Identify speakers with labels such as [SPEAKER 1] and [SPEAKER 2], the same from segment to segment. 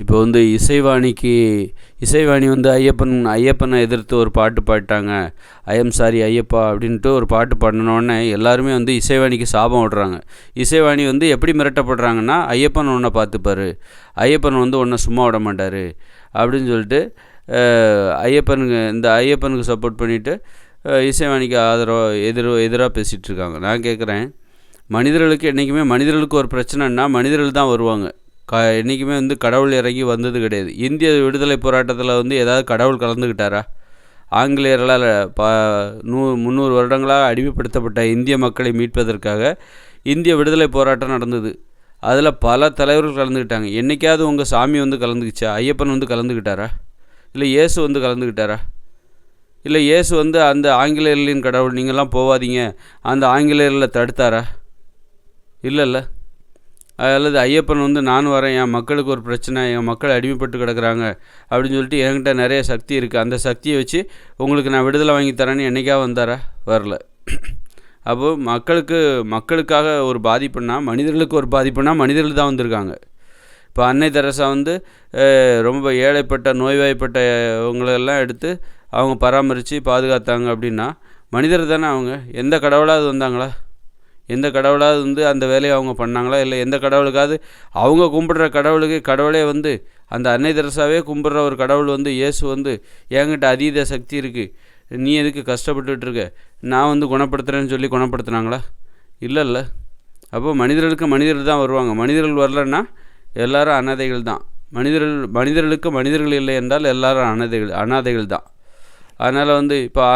[SPEAKER 1] இப்போ வந்து இசைவாணிக்கு இசைவாணி வந்து ஐயப்பன் ஐயப்பனை எதிர்த்து ஒரு பாட்டு பாடிட்டாங்க. ஐஎம் சாரி ஐயப்பா அப்படின்ட்டு ஒரு பாட்டு பாடினோடனே எல்லாருமே வந்து இசைவாணிக்கு சாபம் விடுறாங்க இசைவாணி வந்து எப்படி மிரட்டப்படுறாங்கன்னா ஐயப்பன் ஒன்றை பார்த்துப்பாரு. ஐயப்பன் வந்து ஒன்றை சும்மா விட மாட்டார் அப்படின்னு சொல்லிட்டு ஐயப்பனுக்கு இந்த ஐயப்பனுக்கு சப்போர்ட் பண்ணிவிட்டு இசைவாணிக்கு ஆதரவாக எதிர் எதிராக பேசிகிட்டு இருக்காங்க. நான் கேட்குறேன் மனிதர்களுக்கு என்றைக்குமே மனிதர்களுக்கு ஒரு பிரச்சனைன்னா மனிதர்கள் தான் வருவாங்க. க என்றைக்குமே வந்து கடவுள் இறங்கி வந்தது கிடையாது. இந்திய விடுதலை போராட்டத்தில் வந்து ஏதாவது கடவுள் கலந்துக்கிட்டாரா ஆங்கிலேயர்களால் ப நூ முந்நூறு வருடங்களாக அடிமைப்படுத்தப்பட்ட இந்திய மக்களை மீட்பதற்காக இந்திய விடுதலை போராட்டம் நடந்தது. அதில் பல தலைவர்கள் கலந்துக்கிட்டாங்க என்றைக்காவது உங்கள் சாமி வந்து கலந்துக்கிச்சா? ஐயப்பன் வந்து கலந்துக்கிட்டாரா இல்லை இயேசு வந்து கலந்துக்கிட்டாரா இல்லை இயேசு வந்து அந்த ஆங்கிலேயர்களின் கடவுள் நீங்கள்லாம் போகாதீங்க அந்த ஆங்கிலேயர்களை தடுத்தாரா? இல்லைல்ல. அல்லது ஐயப்பன் வந்து நான் வரேன் என் மக்களுக்கு ஒரு பிரச்சனை என் மக்கள் அடிமைப்பட்டு கிடக்குறாங்க அப்படின்னு சொல்லிட்டு என்கிட்ட நிறைய சக்தி இருக்குது அந்த சக்தியை வச்சு உங்களுக்கு நான் விடுதலை வாங்கி தரேன்னு என்னைக்கா வந்தாரா? வரல. அப்போது மக்களுக்கு மக்களுக்காக ஒரு பாதிப்புனா மனிதர்களுக்கு ஒரு பாதிப்புனா மனிதர்கள் தான் வந்திருக்காங்க. இப்போ அன்னை தெரசா வந்து ரொம்ப ஏழைப்பட்ட நோய்வாய்ப்பட்டவங்களெல்லாம் எடுத்து அவங்க பராமரித்து பாதுகாத்தாங்க அப்படின்னா மனிதர் தானே அவங்க? எந்த கடவுளாவது வந்தாங்களா? எந்த கடவுளாவது வந்து அந்த வேலையை அவங்க பண்ணாங்களா? இல்லை எந்த கடவுளுக்காவது அவங்க கும்பிடுற கடவுளுக்கு கடவுளே வந்து அந்த அன்னை தெரசாவே கும்பிட்ற ஒரு கடவுள் வந்து இயேசு வந்து என்கிட்ட அதீத சக்தி இருக்குது நீ எதுக்கு கஷ்டப்பட்டுட்டு இருக்க? நான் வந்து குணப்படுத்துகிறேன்னு சொல்லி குணப்படுத்துனாங்களா? இல்லைல்ல. அப்போ மனிதர்களுக்கு மனிதர்கள் தான் வருவாங்க. மனிதர்கள் வரலன்னா எல்லாரும் அனாதைகள் தான். மனிதர்கள் மனிதர்களுக்கு மனிதர்கள் இல்லை என்றால் எல்லாரும் அனாதைகள் அனாதைகள் தான். அதனால் வந்து இப்போ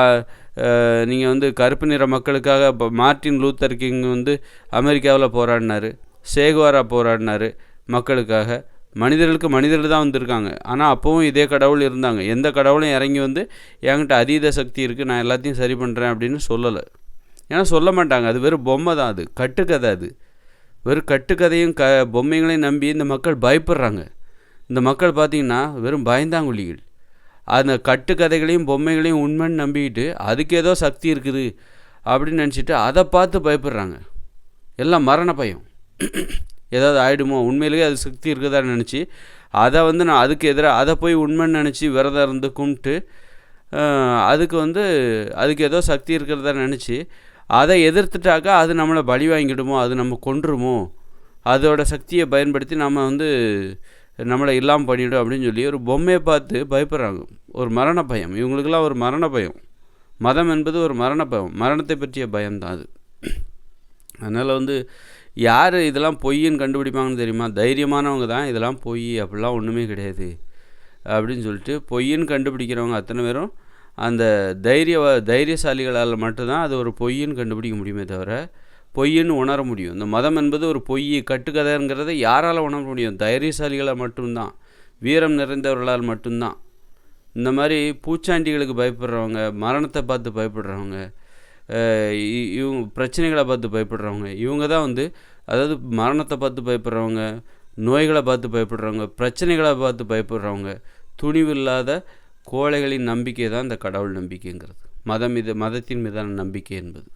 [SPEAKER 1] நீங்கள் வந்து கருப்பு நிற மக்களுக்காக இப்போ மார்ட்டின் லூத்தர் கிங் வந்து அமெரிக்காவில் போராடினார் சேகுவாரா போராடினாரு மக்களுக்காக. மனிதர்களுக்கு மனிதர்கள் தான் வந்திருக்காங்க. ஆனால் அப்போவும் இதே கடவுள் இருந்தாங்க. எந்த கடவுளும் இறங்கி வந்து என்கிட்ட அதீத சக்தி இருக்குது நான் எல்லாத்தையும் சரி பண்ணுறேன் அப்படின்னு சொல்லலை. ஏன்னா சொல்ல மாட்டாங்க. அது வெறும் பொம்மை தான் அது. கட்டுக்கதை அது. வெறும் கட்டுக்கதையும் க பொம்மைகளையும் நம்பி இந்த மக்கள் பயப்படுறாங்க. இந்த மக்கள் பார்த்திங்கன்னா வெறும் பயந்தாங்குழிகள். அந்த கட்டுக்கதைகளையும் பொம்மைகளையும் உண்மைன்னு நம்பிக்கிட்டு அதுக்கு ஏதோ சக்தி இருக்குது அப்படின்னு நினச்சிட்டு அதை பார்த்து பயப்படுறாங்க. எல்லாம் மரண பயம். ஏதாவது ஆகிடுமோ உண்மையிலேயே அது சக்தி இருக்குதான்னு நினச்சி அதை வந்து நான் அதுக்கு எதிராக அதை போய் உண்மைன்னு நினச்சி விரதம் இருந்து கும்பிட்டு அதுக்கு வந்து அதுக்கு ஏதோ சக்தி இருக்கிறதா நினச்சி அதை எதிர்த்துட்டாக்கா அது நம்மளை பலி வாங்கிடுமோ? அது நம்ம கொன்றுமோ அதோட சக்தியை பயன்படுத்தி நம்ம வந்து நம்மளை இல்லாமல் பண்ணிவிடும் அப்படின்னு சொல்லி ஒரு பொம்மையை பார்த்து பயப்படுறாங்க. ஒரு மரண பயம். இவங்களுக்கெல்லாம் ஒரு மரண பயம். மதம் என்பது ஒரு மரண பயம். மரணத்தை பற்றிய பயம்தான் அது. அதனால் வந்து யார் இதெல்லாம் பொய்ன்னு கண்டுபிடிப்பாங்கன்னு தெரியுமா? தைரியமானவங்க தான் இதெல்லாம் பொய் அப்படிலாம் ஒன்றுமே கிடையாது. அப்படின்னு சொல்லிட்டு பொய்ன்னு கண்டுபிடிக்கிறவங்க அத்தனை பேரும் அந்த தைரிய தைரியசாலிகளால் மட்டும்தான் அது ஒரு பொய்ன்னு கண்டுபிடிக்க முடியுமே தவிர பொய்ன்னு உணர முடியும். இந்த மதம் என்பது ஒரு பொய் கட்டுக்கதைங்கிறத யாரால் உணர முடியும்? தைரியசாலிகளால் மட்டும்தான். வீரம் நிறைந்தவர்களால் மட்டும்தான். இந்த மாதிரி பூச்சாண்டிகளுக்கு பயப்படுறவங்க மரணத்தை பார்த்து பயப்படுறவங்க இ- இவங்க பிரச்சனைகளை பார்த்து பயப்படுறவங்க இவங்க தான் வந்து அதாவது மரணத்தை பார்த்து பயப்படுறவங்க நோய்களை பார்த்து பயப்படுறவங்க பிரச்சனைகளை பார்த்து பயப்படுறவங்க துணிவு இல்லாத கோழைகளின் நம்பிக்கை தான் இந்த கடவுள் நம்பிக்கைங்கிறது. மதம் இது மதத்தின் மீதான நம்பிக்கை என்பது.